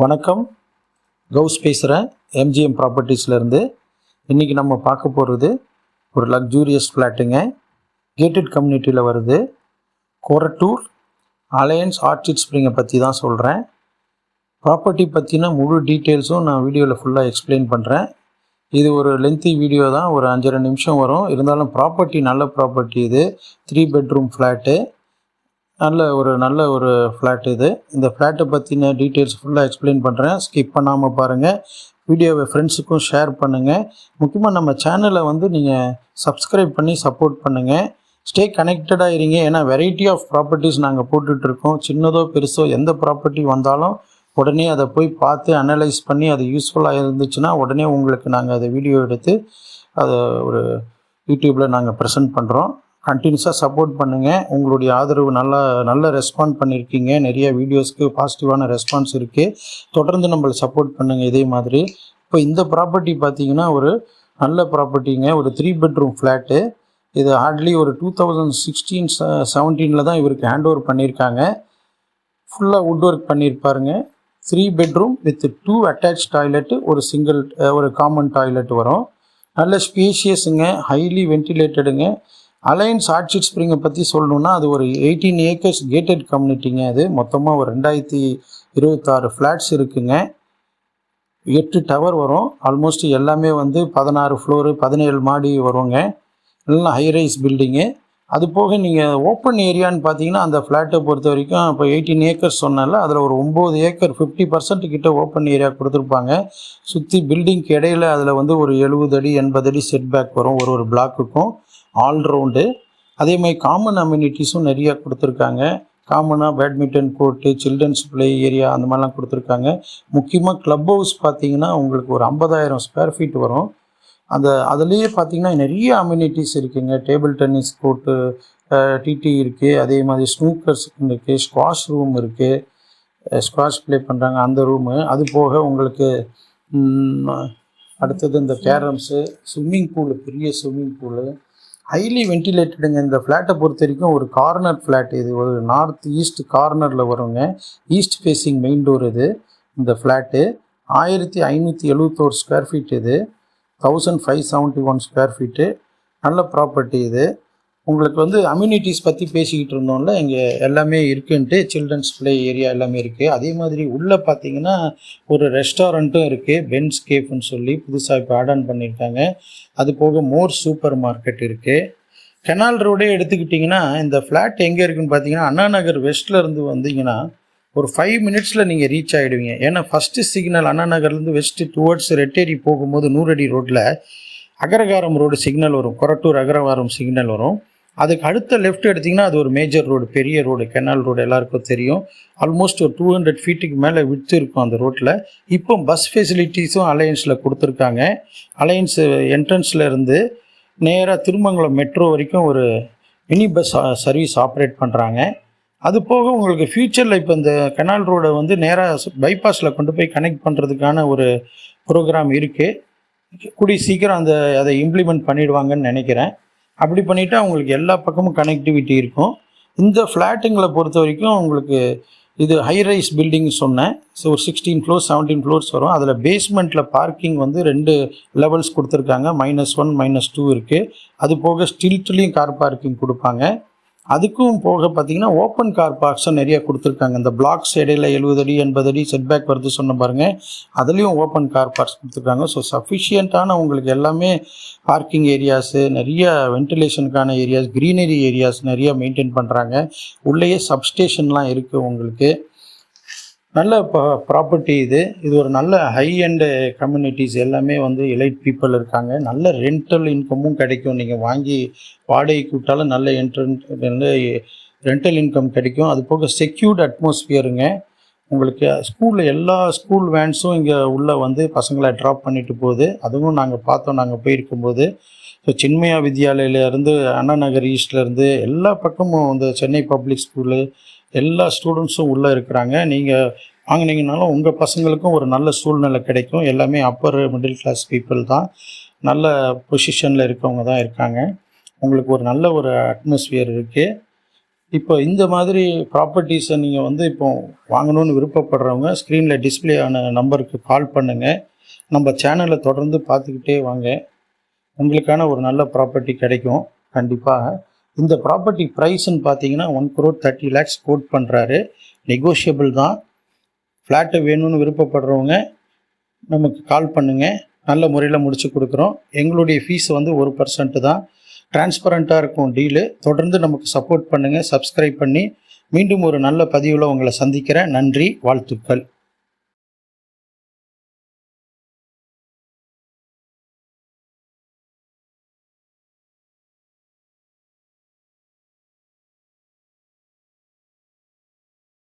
வணக்கம். கவுஸ் பேசுகிறேன் எம்ஜிஎம் ப்ராப்பர்ட்டிஸ்லேருந்து இன்றைக்கி நம்ம பார்க்க போகிறது ஒரு லக்ஸூரியஸ் ஃப்ளாட்டுங்க கேட்டட் கம்யூனிட்டியில் வருது. கோரட்டூர் அலையன்ஸ் ஆர்ச்சிட் ஸ்ப்ரிங்கை பற்றி தான் சொல்கிறேன் ப்ராப்பர்ட்டி பற்றின முழு டீட்டெயில்ஸும் நான் வீடியோவில் ஃபுல்லாக எக்ஸ்பிளைன் பண்ணுறேன் இது ஒரு லென்த்தி வீடியோ தான். ஒரு அஞ்சரை நிமிஷம் வரும். இருந்தாலும் ப்ராப்பர்ட்டி நல்ல ப்ராப்பர்ட்டி இது. த்ரீ பெட்ரூம் ஃப்ளாட்டு நல்ல ஒரு நல்ல ஒரு ஃப்ளாட் இது. இந்த ஃப்ளாட்டை பற்றின டீட்டெயில்ஸ் ஃபுல்லாக எக்ஸ்பிளைன் பண்ணுறேன் ஸ்கிப் பண்ணாமல் பாருங்கள் வீடியோவை ஃப்ரெண்ட்ஸுக்கும் ஷேர் பண்ணுங்கள் முக்கியமாக நம்ம சேனலை வந்து நீங்கள் சப்ஸ்கிரைப் பண்ணி சப்போர்ட் பண்ணுங்கள் ஸ்டே கனெக்டடாக இருங்க. ஏன்னா வெரைட்டி ஆஃப் ப்ராப்பர்ட்டிஸ் நாங்கள் போட்டுட்ருக்கோம். சின்னதோ பெருசோ எந்த ப்ராப்பர்ட்டி வந்தாலும் உடனே அதை போய் பார்த்து அனலைஸ் பண்ணி அது யூஸ்ஃபுல்லாக இருந்துச்சுன்னா உடனே உங்களுக்கு நாங்கள் அதை வீடியோ எடுத்து அதை ஒரு யூடியூப்பில் நாங்கள் ப்ரெசென்ட் பண்ணுறோம் கண்டினியூஸாக சப்போர்ட் பண்ணுங்கள் உங்களுடைய ஆதரவு நல்லா நல்ல ரெஸ்பாண்ட் பண்ணியிருக்கீங்க நிறைய வீடியோஸ்க்கு பாசிட்டிவான ரெஸ்பான்ஸ் இருக்குது தொடர்ந்து நம்மளை சப்போர்ட் பண்ணுங்கள் இதே மாதிரி. இப்போ இந்த ப்ராப்பர்ட்டி பார்த்தீங்கன்னா ஒரு நல்ல ப்ராப்பர்ட்டிங்க ஒரு த்ரீ பெட்ரூம் ஃப்ளாட்டு இது ஹார்ட்லி ஒரு டூ தௌசண்ட் சிக்ஸ்டீன் செவன்டீனில் தான் இவருக்கு ஹேண்ட் ஓவர் பண்ணியிருக்காங்க ஃபுல்லாக wood work பண்ணியிருப்பாருங்க three bedroom with two attach toilet ஒரு சிங்கிள் ஒரு காமன் டாய்லெட் வரும். நல்ல ஸ்பேஷியஸுங்க ஹைலி வென்டிலேட்டடுங்க அலையன்ஸ் ஆர்ச்சிட் ஸ்ப்ரிங்கை பற்றி சொல்லணுன்னா அது ஒரு எயிட்டீன் ஏக்கர்ஸ் கேட்டட் கம்யூனிட்டிங்க அது. மொத்தமாக ஒரு ரெண்டாயிரத்தி இருபத்தாறு ஃப்ளாட்ஸ் இருக்குங்க. எட்டு டவர் வரும். ஆல்மோஸ்ட் எல்லாமே வந்து பதினாறு ஃப்ளோரு பதினேழு மாடி வருங்க. நல்லா ஹைரைஸ் பில்டிங்கு அது போக நீங்கள் ஓப்பன் ஏரியான்னு பார்த்தீங்கன்னா அந்த ஃப்ளாட்டை பொறுத்த வரைக்கும் இப்போ எயிட்டீன் ஏக்கர்ஸ் சொன்னால அதில் ஒரு ஒம்பது ஏக்கர் ஃபிஃப்டி பர்சன்ட் கிட்ட ஓப்பன் ஏரியா கொடுத்துருப்பாங்க. சுற்றி பில்டிங்க்கு இடையில அதில் வந்து ஒரு எழுபது அடி எண்பது அடி செட் பேக் வரும் ஒரு ஒரு பிளாக்குக்கும் ஆல்ரவுண்டு. அதே மாதிரி காமன் அம்யூனிட்டிஸும் நிறையா கொடுத்துருக்காங்க. காமனாக badminton court children's play area அந்த மாதிரிலாம் கொடுத்துருக்காங்க. முக்கியமாக க்ளப் ஹவுஸ் பார்த்தீங்கன்னா உங்களுக்கு ஒரு ஐம்பதாயிரம் ஸ்கொயர் ஃபீட் வரும். அந்த அதுலேயே பார்த்தீங்கன்னா நிறைய அம்யூனிட்டிஸ் இருக்குங்க. டேபிள் டென்னிஸ் கோர்ட்டு டிடி இருக்குது அதே மாதிரி ஸ்னூக்கர்ஸ் இருக்குது ஸ்குவாஷ் ரூம் இருக்குது ஸ்குவாஷ் ப்ளே பண்ணுறாங்க அந்த ரூமு அது போக உங்களுக்கு அடுத்தது இந்த கேரம்ஸு ஸ்விம்மிங் பூலு பெரிய ஸ்விம்மிங் பூலு ஹைலி வென்டிலேட்டடுங்க இந்த ஃப்ளாட்டை பொறுத்த வரைக்கும் ஒரு கார்னர் ஃப்ளாட் இது. ஒரு நார்த் ஈஸ்ட் கார்னரில் வருங்க. ஈஸ்ட் ஃபேஸிங் மெயின் டோர் இது இந்த ஃப்ளாட்டு ஆயிரத்தி ஐநூற்றி எழுபத்தோரு ஸ்கொயர் ஃபீட் இது. Thousand five seventy one square feet நல்ல ப்ராப்பர்ட்டி இது. உங்களுக்கு வந்து அம்யூனிட்டிஸ் பற்றி பேசிக்கிட்டு இருந்தோம்ல இங்கே எல்லாமே இருக்குன்ட்டு சில்ட்ரன்ஸ் ப்ளே ஏரியா எல்லாமே இருக்குது அதே மாதிரி உள்ளே பார்த்தீங்கன்னா ஒரு ரெஸ்டாரண்ட்டும் இருக்குது பென்ஸ் கேஃப்னு சொல்லி புதுசாக இப்போ ஆட் ஆன் பண்ணியிருக்காங்க அது போக மோர் சூப்பர் மார்க்கெட் இருக்குது கெனால் ரோடே எடுத்துக்கிட்டிங்கன்னா இந்த ஃப்ளாட் எங்கே இருக்குன்னு பார்த்தீங்கன்னா அண்ணா நகர் வெஸ்ட்ல இருந்து வந்தீங்கன்னா ஒரு ஃபைவ் மினிட்ஸில் நீங்கள் ரீச் ஆகிடுவீங்க ஏன்னா ஃபஸ்ட்டு சிக்னல் அண்ணா நகர்லேருந்து வெஸ்ட்டு டுவர்ட்ஸ் ரெட்டேரி போகும்போது நூறடி ரோட்டில் அகரகாரம் ரோடு சிக்னல் வரும். கொரட்டூர் அகரகாரம் சிக்னல் வரும். அதுக்கு அடுத்த லெஃப்ட் எடுத்திங்கன்னா அது ஒரு மேஜர் ரோடு பெரிய ரோடு கெனால் ரோடு எல்லாருக்கும் தெரியும். ஆல்மோஸ்ட் ஒரு டூ ஹண்ட்ரட் ஃபீட்டுக்கு மேலே விட்டு இருக்கும் அந்த ரோட்டில் இப்போ பஸ் ஃபெசிலிட்டிஸும் அலையன்ஸில் கொடுத்துருக்காங்க. அலையன்ஸ் என்ட்ரன்ஸில் இருந்து நேராக திருமங்கலம் மெட்ரோ வரைக்கும் ஒரு மினி பஸ் சர்வீஸ் ஆப்ரேட் பண்ணுறாங்க அது போக உங்களுக்கு ஃப்யூச்சரில் இப்போ இந்த கெனால் ரோடை வந்து நேராக பைபாஸில் கொண்டு போய் கனெக்ட் பண்ணுறதுக்கான ஒரு ப்ரோக்ராம் இருக்குது கூடிய சீக்கிரம் அந்த அதை இம்ப்ளிமெண்ட் பண்ணிடுவாங்கன்னு நினைக்கிறேன். அப்படி பண்ணிவிட்டு அவங்களுக்கு எல்லா பக்கமும் கனெக்டிவிட்டி இருக்கும். இந்த ஃப்ளாட்டுங்களை பொறுத்த வரைக்கும் உங்களுக்கு இது ஹை ரைஸ் பில்டிங் சொன்னேன். ஸோ ஒரு சிக்ஸ்டீன் ஃப்ளோர்ஸ் செவன்டீன் ஃப்ளோர்ஸ் வரும். அதில் பேஸ்மெண்ட்டில் பார்க்கிங் வந்து ரெண்டு லெவல்ஸ் கொடுத்துருக்காங்க. மைனஸ் ஒன் மைனஸ் டூ இருக்குது அது போக ஸ்டில்ட்லேயும் கார் பார்க்கிங் கொடுப்பாங்க. அதுக்கும் போக பார்த்தீங்கன்னா ஓப்பன் கார் பார்க்ஸும் நிறைய கொடுத்துருக்காங்க. இந்த பிளாக்ஸ் இடையில எழுபது அடி எண்பது அடி செட்பேக் வருது சொன்ன பாருங்கள் அதுலேயும் ஓப்பன் கார் பார்க்ஸ் கொடுத்துருக்காங்க. ஸோ சஃபிஷியண்ட்டான உங்களுக்கு எல்லாமே பார்க்கிங் ஏரியாஸு நிறைய வென்டிலேஷனுக்கான ஏரியாஸ் க்ரீனரி ஏரியாஸ் நிறைய மெயின்டைன் பண்ணுறாங்க உள்ளேயே சப்ஸ்டேஷன்லாம் இருக்குது உங்களுக்கு. நல்ல ப்ராப்பர்ட்டி இது. இது ஒரு நல்ல ஹை அண்டு கம்யூனிட்டிஸ் எல்லாமே வந்து எலைட் பீப்புள் இருக்காங்க. நல்ல ரெண்டல் இன்கமும் கிடைக்கும். நீங்கள் வாங்கி வாடகைக்கு விட்டாலும் நல்ல என்ட்ரன் ரெண்டல் இன்கம் கிடைக்கும். அது போக செக்யூர்ட் அட்மாஸ்பியருங்க உங்களுக்கு ஸ்கூலில் எல்லா ஸ்கூல் வேன்ஸும் இங்கே உள்ளே வந்து பசங்களை ட்ராப் பண்ணிட்டு போகுது. அதுவும் நாங்கள் பார்த்தோம். நாங்கள் போயிருக்கும்போது. ஸோ சின்மயா வித்யாலயிலேருந்து அண்ணா நகர் ஈஸ்ட்லேருந்து எல்லா பக்கமும் இந்த சென்னை பப்ளிக் ஸ்கூலு எல்லா ஸ்டூடெண்ட்ஸும் உள்ளே இருக்கிறாங்க. நீங்கள் வாங்கினீங்கனாலும் உங்கள் பசங்களுக்கும் ஒரு நல்ல சூழ்நிலை கிடைக்கும். எல்லாமே அப்பர் மிடில் கிளாஸ் பீப்புள் தான். நல்ல பொசிஷனில் இருக்கவங்க தான் இருக்காங்க. உங்களுக்கு ஒரு நல்ல ஒரு அட்மாஸ்பியர் இருக்குது இப்போ இந்த மாதிரி ப்ராப்பர்ட்டிஸை நீங்கள் வந்து இப்போ வாங்கணும்னு விருப்பப்படுறவங்க ஸ்க்ரீனில் டிஸ்ப்ளே ஆன நம்பருக்கு கால் பண்ணுங்கள் நம்ம சேனலை தொடர்ந்து பார்த்துக்கிட்டே வாங்க. உங்களுக்கான ஒரு நல்ல ப்ராப்பர்ட்டி கிடைக்கும். கண்டிப்பாக. இந்த ப்ராப்பர்ட்டி ப்ரைஸ்ன்னு பார்த்தீங்கன்னா one crore thirty lakhs quote பண்ணுறாரு நெகோஷியபிள் தான். ஃப்ளாட்டு வேணும்னு விருப்பப்படுறவங்க நமக்கு கால் பண்ணுங்கள் நல்ல முறையில் முடிச்சு கொடுக்குறோம். எங்களுடைய ஃபீஸ் வந்து ஒரு பர்சன்ட் தான். டிரான்ஸ்பரண்ட்டாக இருக்கும் டீலு தொடர்ந்து நமக்கு சப்போர்ட் பண்ணுங்கள் சப்ஸ்கிரைப் பண்ணி மீண்டும் ஒரு நல்ல பதிவில் உங்களை சந்திக்கிறேன். நன்றி வாழ்த்துக்கள்.